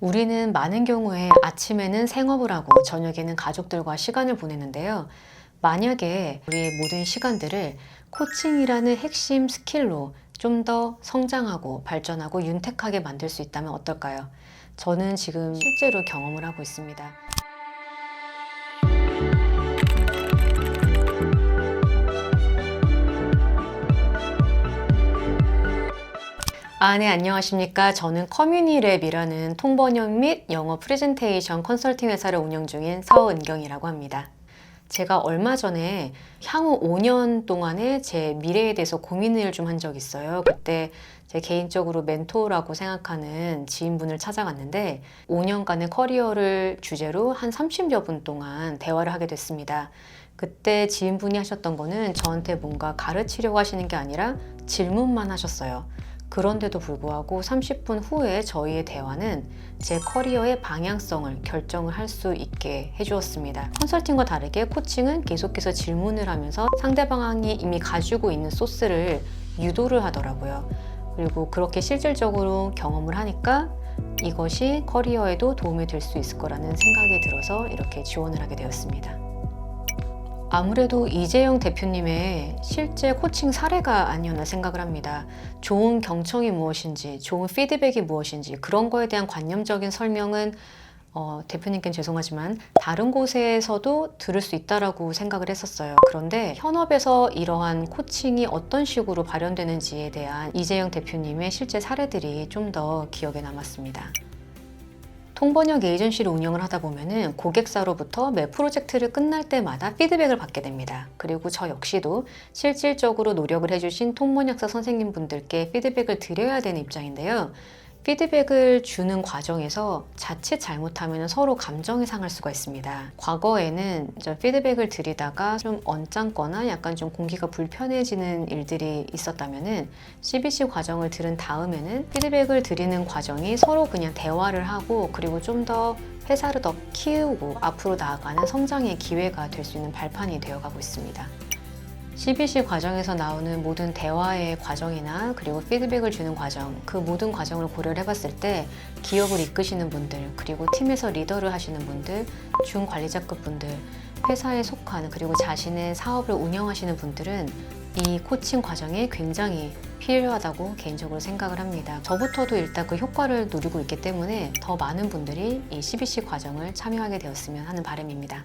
우리는 많은 경우에 아침에는 생업을 하고 저녁에는 가족들과 시간을 보내는데요. 만약에 우리의 모든 시간들을 코칭이라는 핵심 스킬로 좀 더 성장하고 발전하고 윤택하게 만들 수 있다면 어떨까요? 저는 지금 실제로 경험을 하고 있습니다. 아, 네, 안녕하십니까. 저는 커뮤니랩이라는 통번역 및 영어 프레젠테이션 컨설팅 회사를 운영 중인 서은경이라고 합니다. 제가 얼마 전에 향후 5년 동안의 제 미래에 대해서 고민을 좀 한 적이 있어요. 그때 제 개인적으로 멘토라고 생각하는 지인분을 찾아갔는데 5년간의 커리어를 주제로 한 30여 분 동안 대화를 하게 됐습니다. 그때 지인분이 하셨던 거는 저한테 뭔가 가르치려고 하시는 게 아니라 질문만 하셨어요. 그런데도 불구하고 30분 후에 저희의 대화는 제 커리어의 방향성을 결정을 할 수 있게 해주었습니다. 컨설팅과 다르게 코칭은 계속해서 질문을 하면서 상대방이 이미 가지고 있는 소스를 유도를 하더라고요. 그리고 그렇게 실질적으로 경험을 하니까 이것이 커리어에도 도움이 될 수 있을 거라는 생각이 들어서 이렇게 지원을 하게 되었습니다. 아무래도 이재영 대표님의 실제 코칭 사례가 아니었나 생각을 합니다. 좋은 경청이 무엇인지, 좋은 피드백이 무엇인지, 그런 거에 대한 관념적인 설명은 어, 대표님께는 죄송하지만 다른 곳에서도 들을 수 있다라고 생각을 했었어요. 그런데 현업에서 이러한 코칭이 어떤 식으로 발현되는지에 대한 이재영 대표님의 실제 사례들이 좀 더 기억에 남았습니다. 통번역 에이전시를 운영을 하다 보면은 고객사로부터 매 프로젝트를 끝날 때마다 피드백을 받게 됩니다. 그리고 저 역시도 실질적으로 노력을 해주신 통번역사 선생님분들께 피드백을 드려야 되는 입장인데요. 피드백을 주는 과정에서 자칫 잘못하면 서로 감정이 상할 수가 있습니다. 과거에는 저 피드백을 드리다가 좀 언짢거나 약간 좀 공기가 불편해지는 일들이 있었다면은 CBC 과정을 들은 다음에는 피드백을 드리는 과정이 서로 그냥 대화를 하고 그리고 좀 더 회사를 더 키우고 앞으로 나아가는 성장의 기회가 될 수 있는 발판이 되어가고 있습니다. CBC 과정에서 나오는 모든 대화의 과정이나 그리고 피드백을 주는 과정, 그 모든 과정을 고려를 해봤을 때 기업을 이끄시는 분들, 그리고 팀에서 리더를 하시는 분들, 중관리자급 분들, 회사에 속한 그리고 자신의 사업을 운영하시는 분들은 이 코칭 과정에 굉장히 필요하다고 개인적으로 생각을 합니다. 저부터도 일단 그 효과를 누리고 있기 때문에 더 많은 분들이 이 CBC 과정을 참여하게 되었으면 하는 바람입니다.